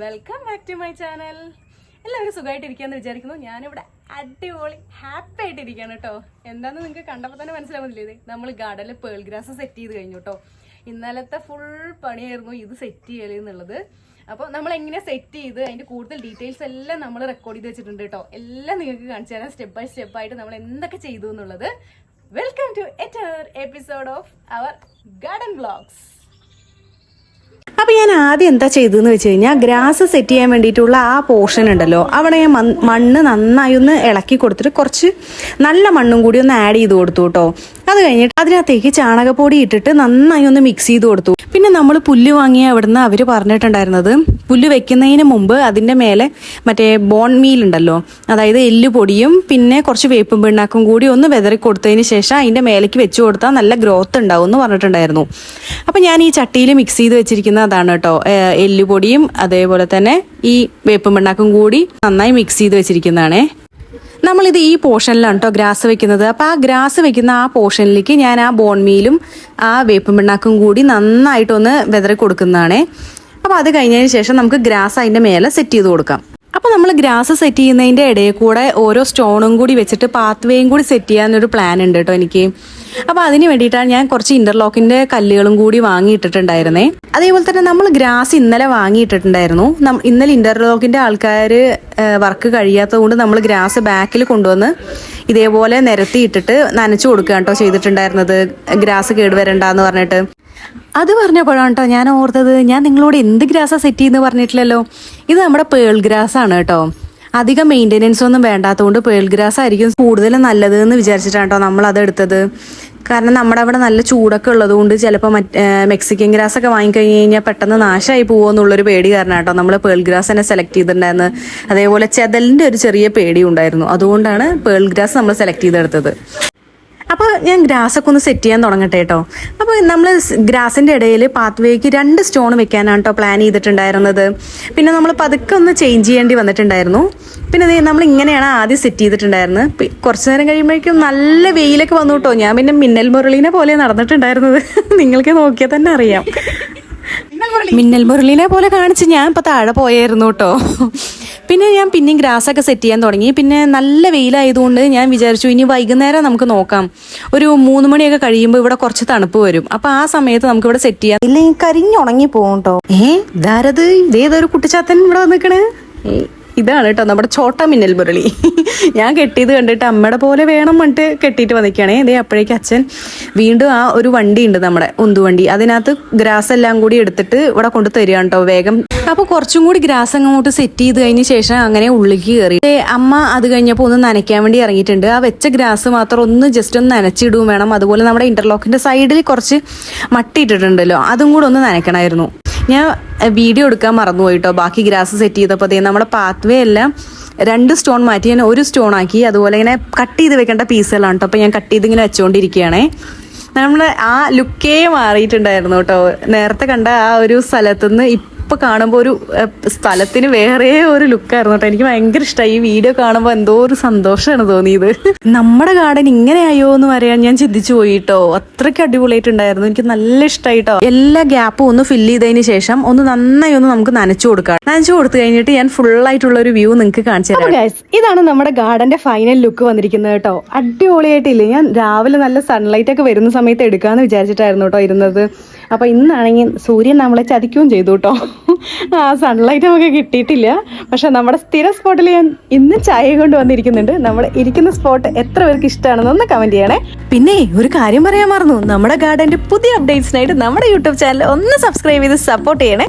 Welcome back to my channel എല്ലാവരും സുഖമായിട്ടിരിക്കാന്ന് വിചാരിക്കുന്നു. ഞാനിവിടെ അടിപൊളി ഹാപ്പി ആയിട്ടിരിക്കുകയാണ് കേട്ടോ. എന്താന്ന് നിങ്ങൾക്ക് കണ്ടപ്പോൾ തന്നെ മനസ്സിലാവുന്നില്ലേ നമ്മൾ ഗാർഡനിൽ പേൾ ഗ്രാസ് സെറ്റ് ചെയ്ത് കഴിഞ്ഞു കേട്ടോ. ഇന്നലത്തെ ഫുൾ പണിയായിരുന്നു ഇത് സെറ്റ് ചെയ്യൽ എന്നുള്ളത്. അപ്പോൾ നമ്മൾ എങ്ങനെ സെറ്റ് ചെയ്ത് അതിന്റെ കൂടുതൽ ഡീറ്റെയിൽസ് എല്ലാം നമ്മൾ റെക്കോർഡ് ചെയ്ത് വെച്ചിട്ടുണ്ട് കേട്ടോ. എല്ലാം നിങ്ങൾക്ക് കാണിച്ചു തരാം. സ്റ്റെപ്പ് ബൈ സ്റ്റെപ്പ് ആയിട്ട് നമ്മൾ എന്തൊക്കെ ചെയ്തു എന്നുള്ളത്. Welcome to എറ്റർ episode of our garden vlogs അപ്പൊ ഞാൻ ആദ്യം എന്താ ചെയ്തതെന്ന് വെച്ച് കഴിഞ്ഞാൽ ഗ്രാസ് സെറ്റ് ചെയ്യാൻ വേണ്ടിയിട്ടുള്ള ആ പോർഷൻ ഉണ്ടല്ലോ അവിടെ ഞാൻ മണ്ണ് നന്നായി ഒന്ന് ഇളക്കി കൊടുത്തിട്ട് കുറച്ച് നല്ല മണ്ണും കൂടി ഒന്ന് ആഡ് ചെയ്ത് കൊടുത്തു കേട്ടോ. അത് കഴിഞ്ഞിട്ട് അതിനകത്തേക്ക് ചാണകപ്പൊടി ഇട്ടിട്ട് നന്നായി ഒന്ന് മിക്സ് ചെയ്ത് കൊടുത്തു. പിന്നെ നമ്മൾ പുല്ല് വാങ്ങിയ അവിടുന്ന് അവർ പറഞ്ഞിട്ടുണ്ടായിരുന്നത് പുല്ല് വെക്കുന്നതിന് മുമ്പ് അതിന്റെ മേലെ മറ്റേ ബോൺ മീൽ ഉണ്ടല്ലോ അതായത് എല്ല് പൊടിയും പിന്നെ കുറച്ച് വേപ്പും പിണ്ണാക്കും കൂടി ഒന്ന് വെതറി കൊടുത്തതിന് ശേഷം അതിന്റെ മേലേക്ക് വെച്ച് കൊടുത്താൽ നല്ല ഗ്രോത്ത് ഉണ്ടാവും എന്ന് പറഞ്ഞിട്ടുണ്ടായിരുന്നു. അപ്പം ഞാൻ ഈ ചട്ടിയിൽ മിക്സ് ചെയ്ത് വെച്ചിരിക്കുന്ന അതാണ് കേട്ടോ. എല്ല് എല്ലുപൊടിയും അതേപോലെ തന്നെ ഈ വേപ്പും പിണ്ണാക്കും കൂടി നന്നായി മിക്സ് ചെയ്ത് വെച്ചിരിക്കുന്നതാണേ. നമ്മളിത് ഈ പോർഷനിലാണ് കേട്ടോ ഗ്രാസ് വെക്കുന്നത്. അപ്പോൾ ആ ഗ്രാസ് വെക്കുന്ന ആ പോർഷനിലേക്ക് ഞാൻ ആ ബോൺ മീലും ആ വേപ്പും പിണ്ണാക്കും കൂടി നന്നായിട്ടൊന്ന് വെതറി കൊടുക്കുന്നതാണേ. അപ്പോൾ അത് കഴിഞ്ഞതിന് ശേഷം നമുക്ക് ഗ്രാസ് അതിന്റെ മേലെ സെറ്റ് ചെയ്ത് കൊടുക്കാം. അപ്പോൾ നമ്മൾ ഗ്രാസ് സെറ്റ് ചെയ്യുന്നതിന്റെ ഇടയിൽ കൂടെ ഓരോ സ്റ്റോണും കൂടി വെച്ചിട്ട് പാത്വേയും കൂടി സെറ്റ് ചെയ്യാനൊരു പ്ലാൻ ഉണ്ട് കേട്ടോ എനിക്ക്. അപ്പോൾ അതിന് വേണ്ടിയിട്ടാണ് ഞാൻ കുറച്ച് ഇന്റർലോക്കിന്റെ കല്ലുകളും കൂടി വാങ്ങിയിട്ടിട്ടുണ്ടായിരുന്നേ. അതേപോലെ തന്നെ നമ്മൾ ഗ്രാസ് ഇന്നലെ വാങ്ങിയിട്ടിട്ടുണ്ടായിരുന്നു. ഇന്നലെ ഇന്റർലോക്കിന്റെ ആൾക്കാർ വർക്ക് കഴിയാത്തത് കൊണ്ട് നമ്മൾ ഗ്രാസ് ബാക്കിൽ കൊണ്ടുവന്ന് ഇതേപോലെ നിരത്തിയിട്ടിട്ട് നനച്ചു കൊടുക്കുക കേട്ടോ ചെയ്തിട്ടുണ്ടായിരുന്നത്. ഗ്രാസ് കേടുവരണ്ടെന്ന് പറഞ്ഞിട്ട്. അത് പറഞ്ഞപ്പോഴാണ് കേട്ടോ ഞാൻ ഓർത്തത് ഞാൻ നിങ്ങളോട് എന്ത് ഗ്രാസാണ് സെറ്റ് ചെയ്യുന്നത് പറഞ്ഞിട്ടില്ലല്ലോ? ഇത് നമ്മുടെ പേൾ ഗ്രാസ് ആണ് കേട്ടോ അധികം മെയിന്റെനൻസ് ഒന്നും വേണ്ടാത്തതുകൊണ്ട് പേൾ ഗ്രാസ് ആയിരിക്കും കൂടുതൽ നല്ലത് എന്ന് വിചാരിച്ചിട്ടാണ് കേട്ടോ നമ്മൾ അത് എടുത്തത്. കാരണം നമ്മുടെ അവിടെ നല്ല ചൂടൊക്കെ ഉള്ളതുകൊണ്ട് ചിലപ്പോൾ മറ്റ് മെക്സിക്കൻ ഗ്രാസ് ഒക്കെ വാങ്ങിക്കഴിഞ്ഞ് കഴിഞ്ഞാൽ പെട്ടെന്ന് നാശമായി പോകുമോ എന്നുള്ളൊരു പേടി കാരണം കേട്ടോ നമ്മൾ പേൾ ഗ്രാസ് തന്നെ സെലക്ട് ചെയ്തിട്ടുണ്ടായിരുന്നു അതേപോലെ ചെതലിന്റെ ഒരു ചെറിയ പേടി ഉണ്ടായിരുന്നു. അതുകൊണ്ടാണ് പേൾ ഗ്രാസ് നമ്മൾ സെലക്ട് ചെയ്തെടുത്തത്. അപ്പോൾ ഞാൻ ഗ്രാസ് ഒക്കെ ഒന്ന് സെറ്റ് ചെയ്യാൻ തുടങ്ങട്ടെ കേട്ടോ അപ്പോൾ നമ്മൾ ഗ്രാസിന്റെ ഇടയിൽ പാത്വേക്ക് രണ്ട് സ്റ്റോൺ വെക്കാനാണ് കേട്ടോ പ്ലാൻ ചെയ്തിട്ടുണ്ടായിരുന്നത്. പിന്നെ നമ്മൾ പതുക്കെ ഒന്ന് ചേഞ്ച് ചെയ്യേണ്ടി വന്നിട്ടുണ്ടായിരുന്നു. പിന്നെ നമ്മൾ ഇങ്ങനെയാണ് ആദ്യം സെറ്റ് ചെയ്തിട്ടുണ്ടായിരുന്നത്. കുറച്ച് നേരം കഴിയുമ്പോഴേക്കും നല്ല വെയിലൊക്കെ വന്നു കേട്ടോ ഞാൻ പിന്നെ മിന്നൽ മുരളീനെ പോലെ നടന്നിട്ടുണ്ടായിരുന്നത്. നിങ്ങൾക്ക് നോക്കിയാൽ തന്നെ അറിയാം. മിന്നൽ മുരളീനെ പോലെ കാണിച്ച് ഞാൻ ഇപ്പൊ താഴെ പോയായിരുന്നു കേട്ടോ പിന്നെ ഞാൻ പിന്നെയും ഗ്രാസ് ഒക്കെ സെറ്റ് ചെയ്യാൻ തുടങ്ങി. പിന്നെ നല്ല വെയിലായതുകൊണ്ട് ഞാൻ വിചാരിച്ചു ഇനി വൈകുന്നേരം നമുക്ക് നോക്കാം. ഒരു മൂന്ന് മണിയൊക്കെ കഴിയുമ്പോൾ ഇവിടെ കുറച്ച് തണുപ്പ് വരും. അപ്പൊ ആ സമയത്ത് നമുക്ക് ഇവിടെ സെറ്റ് ചെയ്യാം. ഇല്ലെങ്കിൽ കരിഞ്ഞുണങ്ങി പോകും കേട്ടോ ഏ? ഇതാരത്? ഇതേതൊരു കുട്ടിച്ചാത്തൻ ഇവിടെ വന്നിക്കണേ? ഇതാണ് കേട്ടോ നമ്മുടെ ചോട്ട മിന്നൽ മുരളി. ഞാൻ കെട്ടിയത് കണ്ടിട്ട് അമ്മയുടെ പോലെ വേണം പറഞ്ഞിട്ട് കെട്ടിയിട്ട് വന്നിക്കുകയാണേ ഇതേ അപ്പോഴേക്ക് അച്ഛൻ വീണ്ടും ആ ഒരു വണ്ടി ഉണ്ട് നമ്മുടെ ഉന്തുവണ്ടി അതിനകത്ത് ഗ്രാസ് എല്ലാം കൂടി എടുത്തിട്ട് ഇവിടെ കൊണ്ട് തരികയാണ് കേട്ടോ വേഗം. അപ്പൊ കുറച്ചും കൂടി ഗ്രാസ് അങ്ങോട്ട് സെറ്റ് ചെയ്ത് കഴിഞ്ഞ ശേഷം അങ്ങനെ ഉള്ളിലേക്ക് കയറി. അമ്മ അത് കഴിഞ്ഞപ്പോൾ ഒന്ന് നനയ്ക്കാൻ വേണ്ടി ഇറങ്ങിയിട്ടുണ്ട്. ആ വെച്ച ഗ്രാസ് മാത്രം ഒന്ന് ജസ്റ്റ് ഒന്ന് നനച്ചിടുകയും വേണം. അതുപോലെ നമ്മുടെ ഇന്റർലോക്കിന്റെ സൈഡിൽ കുറച്ച് മട്ടിയിട്ടിട്ടുണ്ടല്ലോ അതും കൂടെ ഒന്ന് നനയ്ക്കണമായിരുന്നു. ഞാൻ വീഡിയോ എടുക്കാൻ മറന്നുപോയിട്ടോ. ബാക്കി ഗ്രാസ് സെറ്റ് ചെയ്തപ്പോൾ അതേ നമ്മുടെ പാത്വേ എല്ലാം രണ്ട് സ്റ്റോൺ മാറ്റി. ഞാൻ ഒരു സ്റ്റോൺ ആക്കി. അതുപോലെ ഇങ്ങനെ കട്ട് ചെയ്ത് വെക്കേണ്ട പീസുകളാണ് കേട്ടോ അപ്പോൾ ഞാൻ കട്ട് ചെയ്ത് ഇങ്ങനെ വെച്ചുകൊണ്ടിരിക്കുകയാണേ നമ്മൾ ആ ലുക്കേ മാറിയിട്ടുണ്ടായിരുന്നു കേട്ടോ നേരത്തെ കണ്ട ആ ഒരു സ്ഥലത്തുനിന്ന് ഇപ്പൊ കാണുമ്പോൾ ഒരു സ്ഥലത്തിന് വേറെ ഒരു ലുക്കായിരുന്നു കേട്ടോ. എനിക്ക് ഭയങ്കര ഇഷ്ടമായി ഈ വീഡിയോ കാണുമ്പോൾ എന്തോ ഒരു സന്തോഷമാണ് തോന്നിയത്. നമ്മുടെ ഗാർഡൻ ഇങ്ങനെ ആയോ എന്ന് പറയാൻ ഞാൻ ചിന്തിച്ചു പോയി കേട്ടോ. അത്രയ്ക്ക് അടിപൊളിയായിട്ടുണ്ടായിരുന്നു. എനിക്ക് നല്ല ഇഷ്ടമായി കേട്ടോ. എല്ലാ ഗ്യാപ്പും ഒന്ന് ഫില്ല് ചെയ്തതിന് ശേഷം ഒന്ന് നന്നായി ഒന്ന് നമുക്ക് നനച്ചു കൊടുക്കാം. നനച്ചു കൊടുത്തു കഴിഞ്ഞിട്ട് ഞാൻ ഫുൾ ആയിട്ടുള്ള ഒരു വ്യൂ നിങ്ങൾക്ക് കാണിച്ചു തരാം. ഇതാണ് നമ്മുടെ ഗാർഡന്റെ ഫൈനൽ ലുക്ക് വന്നിരിക്കുന്നത് കേട്ടോ. അടിപൊളിയായിട്ടില്ലേ? ഞാൻ രാവിലെ നല്ല സൺലൈറ്റ് ഒക്കെ വരുന്ന സമയത്ത് എടുക്കാന്ന് വിചാരിച്ചിട്ടായിരുന്നു കേട്ടോ ഇരുന്നത്. അപ്പൊ ഇന്നാണെങ്കിൽ സൂര്യൻ നമ്മളെ ചതിക്കുകയും ചെയ്തു കേട്ടോ. ആ സൺലൈറ്റ് നമുക്ക് കിട്ടിയിട്ടില്ല. പക്ഷെ നമ്മുടെ സ്ഥിര സ്പോട്ടിൽ ഞാൻ ഇന്ന് ചായ കൊണ്ട് വന്നിരിക്കുന്നുണ്ട്. നമ്മൾ ഇരിക്കുന്ന സ്പോട്ട് എത്ര പേർക്ക് ഇഷ്ടമാണെന്ന് ഒന്ന് കമന്റ് ചെയ്യണേ. പിന്നെ ഒരു കാര്യം പറയാൻ മറന്നു. നമ്മുടെ ഗാർഡന്റെ പുതിയ അപ്ഡേറ്റ്സിനായിട്ട് നമ്മുടെ യൂട്യൂബ് ചാനൽ ഒന്ന് സബ്സ്ക്രൈബ് ചെയ്ത് സപ്പോർട്ട് ചെയ്യണേ.